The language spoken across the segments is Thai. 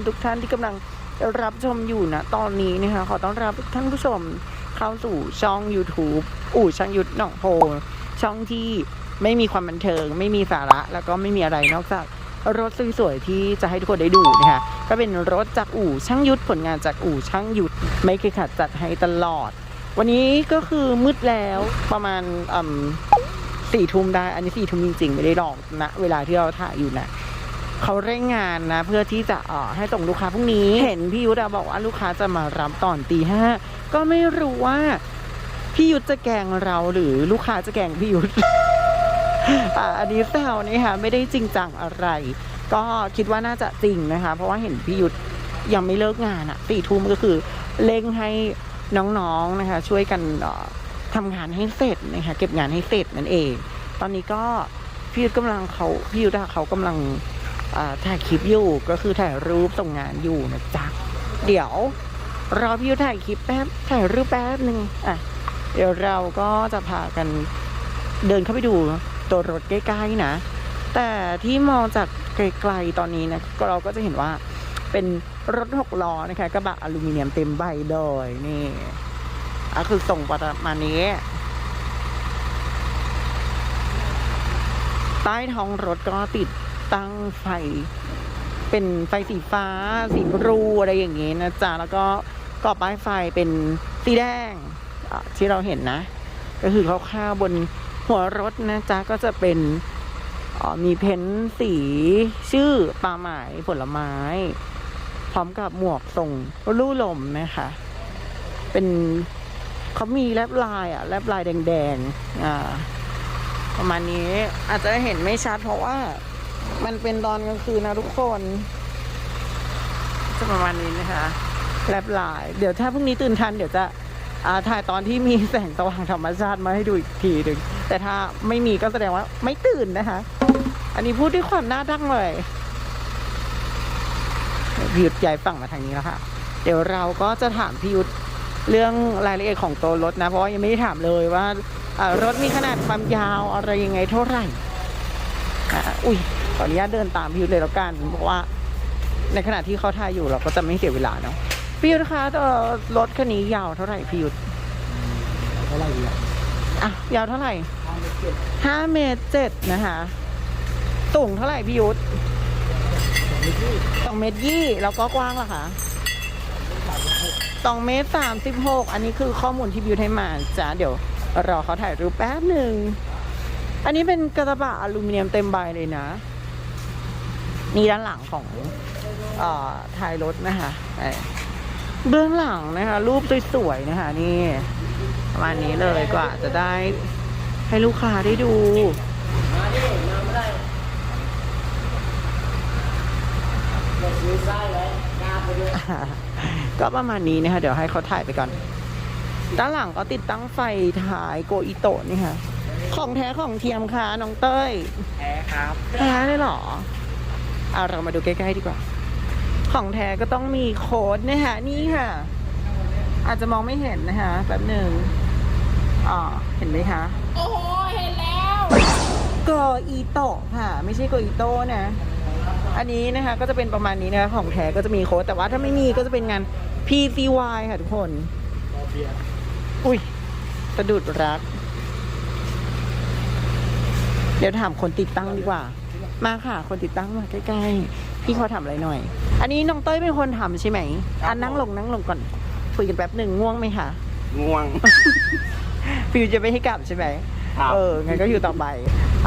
มทุกท่านที่กำลังรับชมอยู่นะตอนนี้นะคะขอต้อนรับท่านผู้ชมเข้าสู่ช่อง YouTube อู่ช่างยุทธหนองโพช่องที่ไม่มีความบันเทิง ไม่มีสาระ แล้วก็ไม่มีอะไรนอกจากรถสวยๆที่จะให้ทุกคนได้ดูนะคะก็เป็นรถจากอู่ช่างยุทธผลงานจากอู่ช่างยุทธไม่เคยขาดจัดให้ตลอด วันนี้ก็คือมืดแล้วประมาณสี่ทุ่มได้ อันนี้สี่ทุ่มจริงๆ ไม่ได้หลอกนะ เวลาที่เราถ่ายอยู่นะ เขาเร่งงานนะเพื่อที่จะเอ่อให้ส่งลูกค้าพรุ่งนี้ เห็นพี่ยุทธบอกว่าลูกค้าจะมารับตอนตีห้าก็ไม่รู้ว่าพี่ยุทธจะแกงเราหรือลูกค้าจะแกงพี่ยุทธ์อันนี้แซวนี่ค่ะไม่ได้จริงจังอะไร ก็คิดว่าน่าจะจริงนะคะ เพราะว่าเห็นพี่ยุทธยังไม่เลิกงานอะสี่ทุ่มก็คือเร่งให้น้องๆนะคะ ช่วยกันเอ่อทำงานให้เสร็จนะคะเก็บงานให้เสร็จนั่นเอง ตอนนี้ก็พี่ยุทธกำลังเขาพี่ยุทธเขากำลัง ถ่ายคลิปอยู่ก็คือถ่ายรูปส่งงานอยู่นะจ๊ะ เดี๋ยวรอพี่ยุถ่ายคลิปแป๊บถ่ายรูปแป๊บหนึ่งอะเดี๋ยวเราก็จะพากันเดินเข้าไปดูตัวรถใกล้ๆนะ แต่ที่มองจากไกลๆตอนนี้นะเราก็จะเห็นว่าเป็นรถหกล้อนะคะกระบะอลูมิเนียมเต็มใบเลยนี่อะคือส่งประมาณนี้ ใต้ท้องรถก็ติด ตั้งไฟ เป็นไฟสีฟ้า สีบรูอะไรอย่างเงี้นะจ๊ะแล้วก็กรอบป้ายไฟเป็นสีแดงอะที่เราเห็นนะ ก็คือคร่าวๆบนหัวรถนะจ๊ะก็จะเป็นอ่อมีเพ้นสีชื่อปลาหมายผลไม้ พร้อมกับหมวกทรงลู่ลมนะคะ เป็นเขามีแลบลายอะแลบลายแดงๆอ่าประมาณนี้อาจจะเห็นไม่ชัดเพราะว่า มันเป็นตอนกลางคืนนะทุกคนจะประมาณนี้นะคะแลบลาย เดี๋ยวถ้าพรุ่งนี้ตื่นทันเดี๋ยวจะอ่าถ่ายตอนที่มีแสงสว่างธรรมชาติมาให้ดูอีกทีหนึ่งแต่ถ้าไม่มีก็แสดงว่าไม่ตื่นนะคะ อันนี้พูดด้วยความน่าดั้งเลยพี่ยุทธย้ายฝั่งมาทางนี้แล้วค่ะ เดี๋ยวเราก็จะถามพี่ยุทธเรื่องรายละเอียดของตัวรถนะ เพราะว่ายังไม่ได้ถามเลยว่าอ่ารถมีขนาดความยาวอะไรยังไงเท่าไหร่อ่าอุ้ยข ออนุญาตเดินตามพี่ยุทธเลยแล้วกันเพราะว่า ในขณะที่เขาถ่ายอยู่เราก็จะไม่เสียเวลาเนาะพี่ยุทธคะเอ่อรถคันนี้ยาวเท่าไหร่พี่ยุทธเท่าไหร่ดีอะอะยาวเท่าไหร่ห้าเมตรเจ็ดห้าเมตรเจ็ดนะคะสูงเท่าไหร่พี่ยุทธสองเมตรยี่สองเมตรยี่แล้วก็กว้างล่ะคะสามสิบหกสองเมตรสามสิบหกอันนี้คือข้อมูลที่พี่ยุทธให้มาจ้าเดี๋ยวรอเขาถ่ายรูปแป๊บหนึ่ง อันนี้เป็นกระบะอลูมิเนียมเต็มใบเลยนะ นี่ด้านหลังของเอ่อท้ายรถนะคะเอ่อเบื้องหลังนะคะ รูปสวยๆนะคะ นี่ประมาณนี้เลยกว่าจะได้ให้ลูกค้าได้ดูมาดิมาไม่ได้เด็กซื้อไส้ไว้กล้าไปด้วยก็ประมาณนี้นะคะ เดี๋ยวให้เขาถ่ายไปก่อน ด้านหลังก็ติดตั้งไฟถ่ายโกอิโตะนี่ค่ะ ของแท้ของเทียมค่ะน้องเต้ยแพ้ครับ แท้เลยเหรอ เอาเรามาดูใกล้ๆดีกว่า ของแท้ก็ต้องมีโค้ดนะคะนี่ค่ะ อาจจะมองไม่เห็นนะคะแป๊บหนึ่งอ่าเห็นไหมคะ โอ้โห เห็นแล้วโกอีโตะค่ะ ไม่ใช่โกอีโตะนะ อันนี้นะคะก็จะเป็นประมาณนี้นะคะของแท้ก็จะมีโค้ดแต่ว่าถ้าไม่มีก็จะเป็นงาน PCY ค่ะทุกคนรอเบียร์อุ้ยสะดุดรัก เดี๋ยวถามคนติดตั้งดีกว่า มาค่ะ คนติดตั้งมาใกล้ๆพี่เขาทำอะไรหน่อย อันนี้น้องเต้ยเป็นคนทำใช่ไหมอะนั่งลงนั่งลงก่อนคุยกันแป๊บหนึ่งง่วงไหมคะ ง่วง ฟิวจะไม่ให้กลับใช่ไหมครับ เอองั้นก็อยู่ต่อไป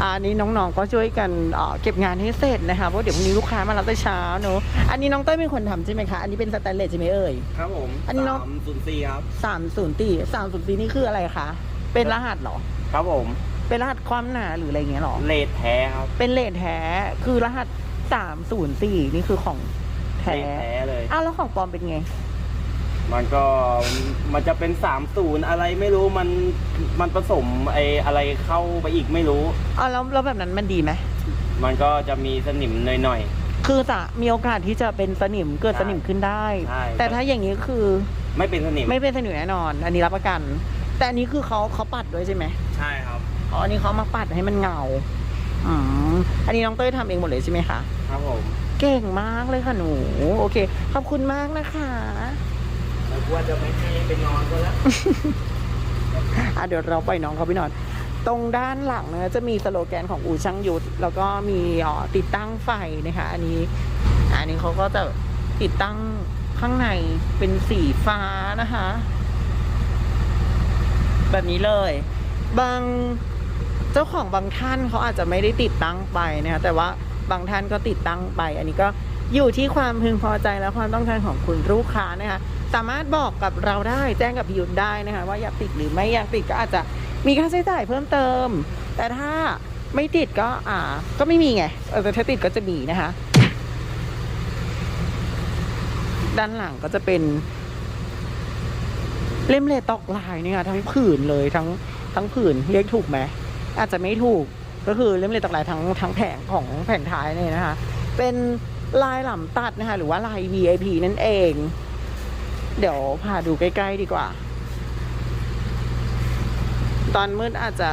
อะอันนี้น้องๆก็ช่วยกันเอ่อเก็บงานให้เสร็จนะคะเพราะเดี๋ยวพรุ่งนี้ลูกค้ามารับแต่เช้าเนอะอันนี้น้องเต้ยเป็นคนทำใช่ไหมคะอันนี้เป็นสแตนเลสใช่ไหมเอ่ย ครับผมอันนี้เนอะ สามศูนย์สี่ครับ สามศูนย์ตีสามศูนย์ตีนี่คืออะไรคะเป็นรหัสเหรอ ครับผม เป็นรหัสความหนาหรืออะไรเงี้ยเหรอ เลดแท้ครับเป็นเลทแท้ คือรหัสสามศูนย์สี่นี่คือของแท้ เลดแท้เลย อ้าวแล้วของปลอมเป็นไง มันก็มันจะเป็นสามศูนย์อะไรไม่รู้มันมันผสมไออะไรเข้าไปอีกไม่รู้ อ้าวแล้วแล้วแบบนั้นมันดีไหม มันก็จะมีสนิมหน่อย คือจะมีโอกาสที่จะเป็นสนิมเกิดสนิมขึ้นได้ ใช่ แต่ถ้าอย่างนี้คือๆ ไม่เป็นสนิมไม่เป็นสนิมแน่นอน อันนี้รับประกัน แต่อันนี้คือเขาเขาปัดด้วยใช่ไหม ใช่ครับ อ๋ออันนี้เขามาปัดให้มันเงาอืมอันนี้น้องเต้ยทำเองหมดเลยใช่ไหมคะครับผมเก่งมากเลยค่ะหนู โอเค ขอบคุณมากนะคะแต่ว่าจะไม่ให้ไปนอนก็แล้วอะเดี๋ยวเราปล่อยน้องเขาไปนอน ตรงด้านหลังนะจะมีสโลแกนของอู่ช่างยุทธแล้วก็มีเอ่อติดตั้งไฟนะคะอันนี้ อันนี้เขาก็จะติดตั้งข้างในเป็นสีฟ้านะคะ แบบนี้เลย บาง เจ้าของบางท่านเขาอาจจะไม่ได้ติดตั้งไปนะคะแต่ว่าบางท่านก็ติดตั้งไป อันนี้ก็อยู่ที่ความพึงพอใจและความต้องการของคุณลูกค้านะคะสามารถบอกกับเราได้แจ้งกับพิยุทธได้นะคะว่าอยากติดหรือไม่อยากติดก็อาจจะมีค่าใช้จ่ายเพิ่มเติม แต่ถ้าไม่ติดก็อ่าก็ไม่มีไงเออแต่ถ้าติดก็จะมีนะคะ ด้านหลังก็จะเป็น เล่มเลตอกลายเนี่ยทั้งผืนเลยทั้งทั้งผืนเรียกถูกไหม อาจจะไม่ถูกก็คือเล่มเลตอกลายทั้งทั้งแผงของแผงท้ายนี่นะคะ เป็นลายหล่ำตัดนะคะหรือว่าลาย VIP นั่นเอง เดี๋ยวพาดูใกล้ ๆ ดีกว่า ตอนมืดอาจจะ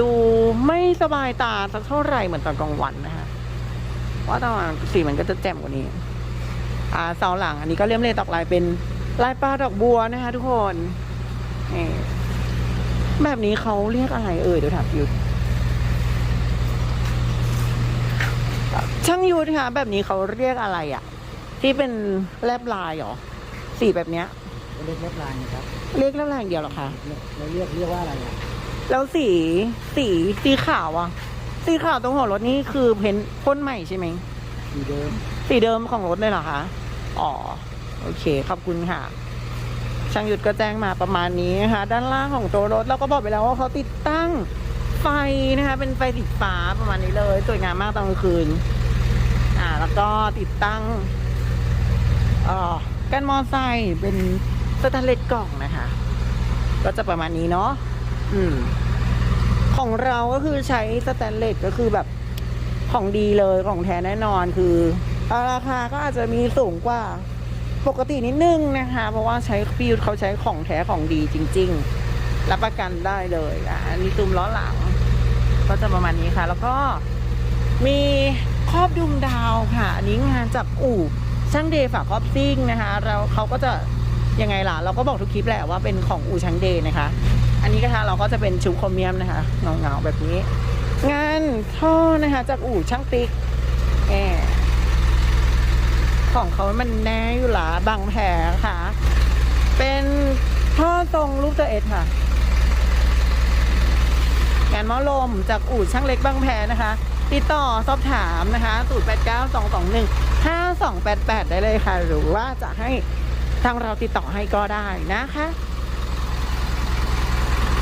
ดูไม่สบายตาสักเท่าไหร่เหมือนตอนกลางวันนะคะว่าตอนสีมันก็จะแจ่มกว่านี้ อ่าเสาหลังอันนี้ก็เลี่ยมเลตอกลายเป็นลายปลาดอกบัวนะคะทุกคนนี่ แบบนี้เขาเรียกอะไรเอ่ยเดี๋ยวถามยุทธช่างยุทธค่ะแบบนี้เขาเรียกอะไรอะ่ะที่เป็นแลบลายเหรอสีแบบเนี้ย เรียกเรียบลายนะครับเรียกแลบลายอย่างเดียวเหรอคะเราเรียกเรียกว่าอะไรอะแล้วสีสีสีขาวอะสีขาวตรงหัวรถนี่คือเพ้นท์พ่นใหม่ใช่ไหม สีเดิม สีเดิมของรถเลยเหรอคะ อ๋อ โอเค ขอบคุณค่ะ ช่างหยุดก็แจ้งมาประมาณนี้นะคะ ด้านล่างของตัวรถเราก็บอกไปแล้วว่าเขาติดตั้งไฟนะคะ เป็นไฟสีฟ้าประมาณนี้เลยสวยงามมากตอนกลางคืน อ่า แล้วก็ติดตั้งเอ่อกันมอไซค์เป็นสแตนเลสกล่องนะคะ ก็จะประมาณนี้เนาะอืม ของเราก็คือใช้สแตนเลสก็คือแบบของดีเลยของแท้แน่นอนคือราคาก็อาจจะมีสูงกว่า ปกตินิดนึงนะคะ เพราะว่าใช้ฟิวเขาใช้ของแท้ของดีจริง ๆ รับประกันได้เลยอะอันนี้ซูมล้อหลัง ก็จะประมาณนี้ค่ะ แล้วก็มีครอบดุมดาวค่ะ อันนี้งานจากอู่ช่างเดย์ฝากครอบซิ่งนะคะเราเขาก็จะยังไงล่ะ เราก็บอกทุกคลิปแหละว่าเป็นของอู่ช่างเดย์นะคะ อันนี้นะคะเราก็จะเป็นชุบโครเมียมนะคะเงาๆแบบนี้ งานท่อนะคะจากอู่ช่างติ๊กแอร์ ของเขามันแน่อยู่หลาบางแผลค่ะ เป็นท่อทรงรูปตัวเอสค่ะ งานมอลมจากอู่ช่างเล็กบางแพนะคะ ติดต่อสอบถามนะคะ0 8 9 2 2 1 5 2 8 8ได้เลยค่ะ หรือว่าจะให้ทางเราติดต่อให้ก็ได้นะคะ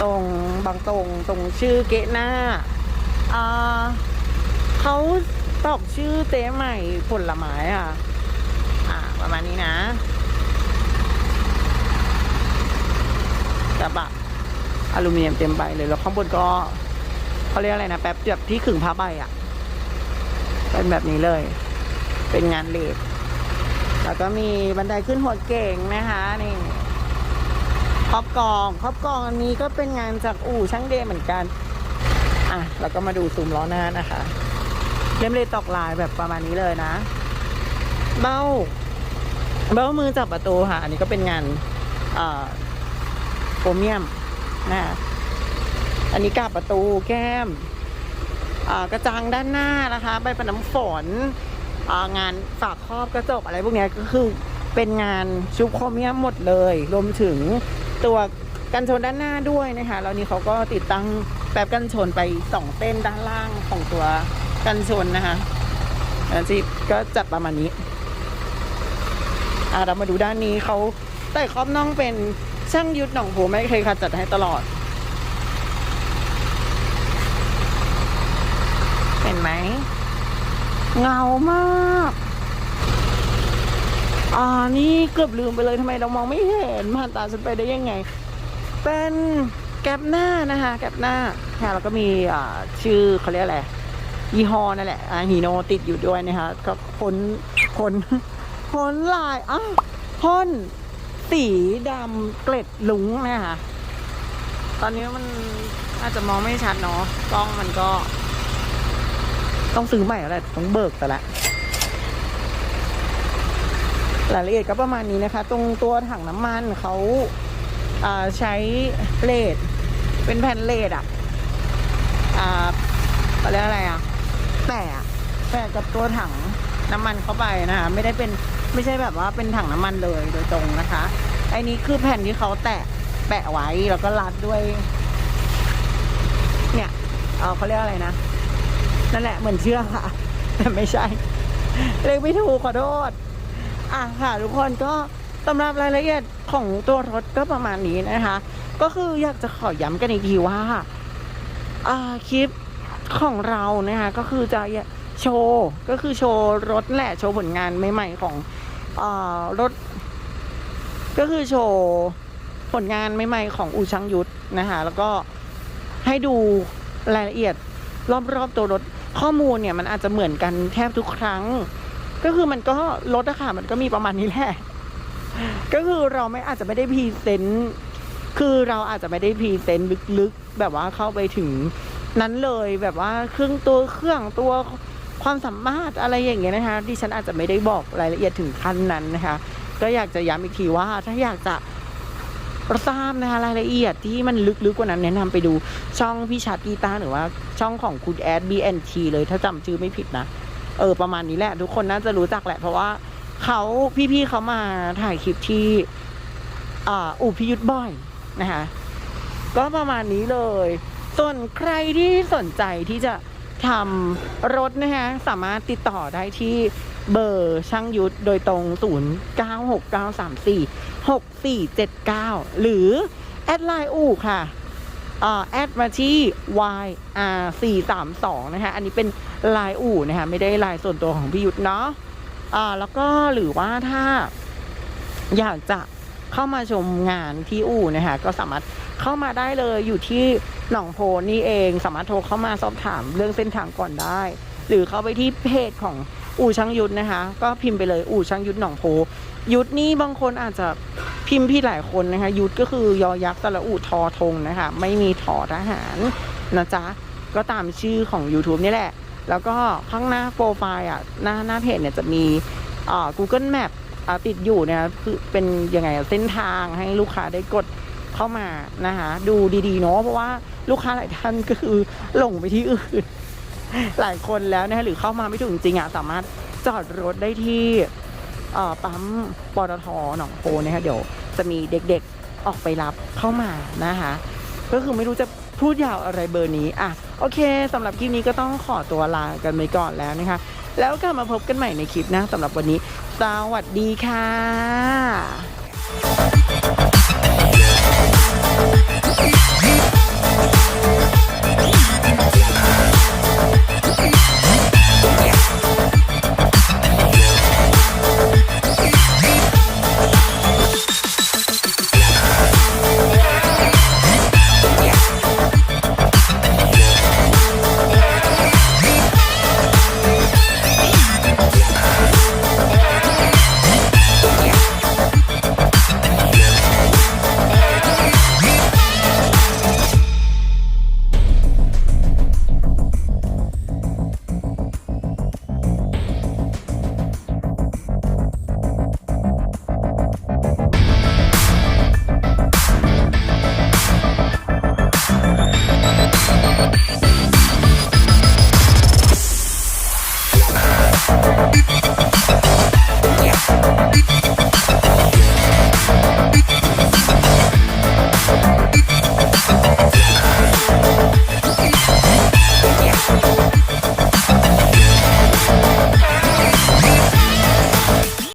ตรงบางตรงตรงชื่อเกะหน้าเขาตอกชื่อเจ๊ใหม่ผลไม้อะ ประมาณนี้นะกระบะอลูมิเนียมเต็มใบเลยแล้วข้างบนก็เขาเรียกอะไรนะแป๊บแบบที่ขึงผ้าใบอะ เป็นแบบนี้เลย เป็นงานเลดแล้วก็มีบันไดขึ้นหัวเก่งนะคะนี่ครอบกองครอบกองอันนี้ก็เป็นงานจากอู่ช่างเดเหมือนกัน อะแล้วก็มาดูซูมล้อหน้านะคะเล่มเลตอกลายแบบประมาณนี้เลยนะ เบ้า เบ้ามือจับประตูค่ะ อันนี้ก็เป็นงานโครเมียมนะคะอันนี้กาบประตูแก้มกระจังด้านหน้านะคะใบประน้ำฝนอ่างานฝากครอบกระจกอะไรพวกนี้ก็คือเป็นงานชุบโครเมียมหมดเลย รวมถึงตัวกันชนด้านหน้าด้วยนะคะแล้วนี้เขาก็ติดตั้งแป๊บกันชนไปสองเส้นด้านล่างของตัวกันชนนะคะอันที่ก็จัดประมาณนี้ อะเรามาดูด้านนี้เขาใต้ครอบน้องเป็นช่างยุทธหนองโหไม่เคยขัดจัดให้ตลอด เห็นไหม เงามาก อ่านี่เกือบลืมไปเลยทำไมเรามองไม่เห็นผ่านตาฉันไปได้ยังไง เป็นแก๊ปหน้านะคะ แก๊ปหน้าค่ะแล้วก็มีอ่าชื่อเขาเรียกอะไรยี่ห้อนั่นแหละอ่าฮีโนติดอยู่ด้วยนะคะก็พ้นพ้น พ้นลายอ้าวพ่นสีดำเกล็ดลุงนะคะตอนนี้มันอาจจะมองไม่ชัดเนาะกล้องมันก็ ต้องซื้อใหม่แล้วแหละต้องเบิกแต่ละรายละเอียดก็ประมาณนี้นะคะ ตรงตัวถังน้ำมันเขาอ่าใช้เลดเป็นแผ่นเลดอะอ่าเรียกอะไรอะแปะแปะกับตัวถังน้ำมันเข้าไปนะคะไม่ได้เป็น ไม่ใช่แบบว่าเป็นถังน้ำมันเลยโดยตรงนะคะไอ้นี้คือแผ่นที่เขาแตะแปะไว้แล้วก็รัดด้วย เนี่ยเออเขาเรียกอะไรนะนั่นแหละเหมือนเชือกค่ะ แต่ไม่ใช่เลขไม่ถูกขอโทษอะค่ะ ทุกคนก็สำหรับรายละเอียดของตัวรถก็ประมาณนี้นะคะ ก็คืออยากจะขอย้ำกันอีกทีว่าคลิปของเรานะคะก็คือจะโชว์ก็คือโชว์รถแหละโชว์ผลงานใหม่ๆของ รถ ก็คือโชว์ผลงานใหม่ๆของอูช่างยุทธนะคะแล้วก็ให้ดูรายละเอียดรอบๆตัวรถข้อมูลเนี่ยมันอาจจะเหมือนกันแทบทุกครั้ง ก็คือมันก็รถอะค่ะมันก็มีประมาณนี้แหละก็คือเราไม่อาจจะไม่ได้พรีเซนต์คือเราอาจจะไม่ได้พรีเซนต์ลึกๆแบบว่าเข้าไปถึงนั้นเลยแบบว่าเครื่องตัวเครื่องตัว ความสามารถอะไรอย่างเงี้ยนะคะดิฉันอาจจะไม่ได้บอกรายละเอียดถึงขั้นนั้นนะคะ ก็อยากจะย้ำอีกทีว่าถ้าอยากจะทราบนะคะรายละเอียดที่มันลึกๆกว่านั้นแนะนำไปดูช่องพี่ชัดกีตาหรือว่าช่องของคุณแอด BNT เลยถ้าจำชื่อไม่ผิดนะ เออประมาณนี้แหละ ทุกคนน่าจะรู้จักแหละ เพราะว่าเขาพี่ๆเขามาถ่ายคลิปที่อ่าอู่พิยุทธบ่อยนะคะ ก็ประมาณนี้เลย ส่วนใครที่สนใจที่จะ ทำรถนะคะสามารถติดต่อได้ที่เบอร์ช่างยุทธโดยตรง 096934 6479 หรือ แอดไลน์อู่ค่ะแอดมาที่ YR 432 นะคะอันนี้เป็นไลน์อู่นะคะไม่ได้ไลน์ส่วนตัวของพี่ยุทธเนาะอ่าแล้วก็หรือว่าถ้าอยากจะเข้ามาชมงานที่อู่นะคะก็สามารถเข้ามาได้เลยอยู่ที่ หนองโพนี่เองสามารถโทรเข้ามาสอบถามเรื่องเส้นทางก่อนได้ หรือเข้าไปที่เพจของอู่ช่างยุทธนะคะ ก็พิมพ์ไปเลยอู่ช่างยุทธหนองโพยุทธนี่บางคนอาจจะพิมพ์พี่หลายคนนะคะ ยุทธก็คือยอยักษ์สระอูทอธงนะคะ ไม่มีถอทหารนะจ๊ะก็ตามชื่อของ YouTube นี่แหละ แล้วก็ข้างหน้าโปรไฟล์อะหน้าหน้าเพจเนี่ยจะมีอ่า Google Map อ่าติดอยู่นะคะคือเป็นยังไงเส้นทางให้ลูกค้าได้กด เข้ามานะคะ ดูดีๆเนาะเพราะว่าลูกค้าหลายท่านก็คือหลงไปที่อื่น หลายคนแล้วนะคะหรือเข้ามาไม่ถูกจริงอะสามารถจอดรถได้ที่ปั๊มปตทหนองโพนะคะเดี๋ยวจะมีเด็กๆออกไปรับเข้ามานะคะ ก็คือไม่รู้จะพูดยาวอะไรเบอร์นี้อะโอเคสำหรับคลิปนี้ก็ต้องขอตัวลากันไปก่อนแล้วนะคะ แล้วกลับมาพบกันใหม่ในคลิปนะสำหรับวันนี้ สวัสดีค่ะ Yeah.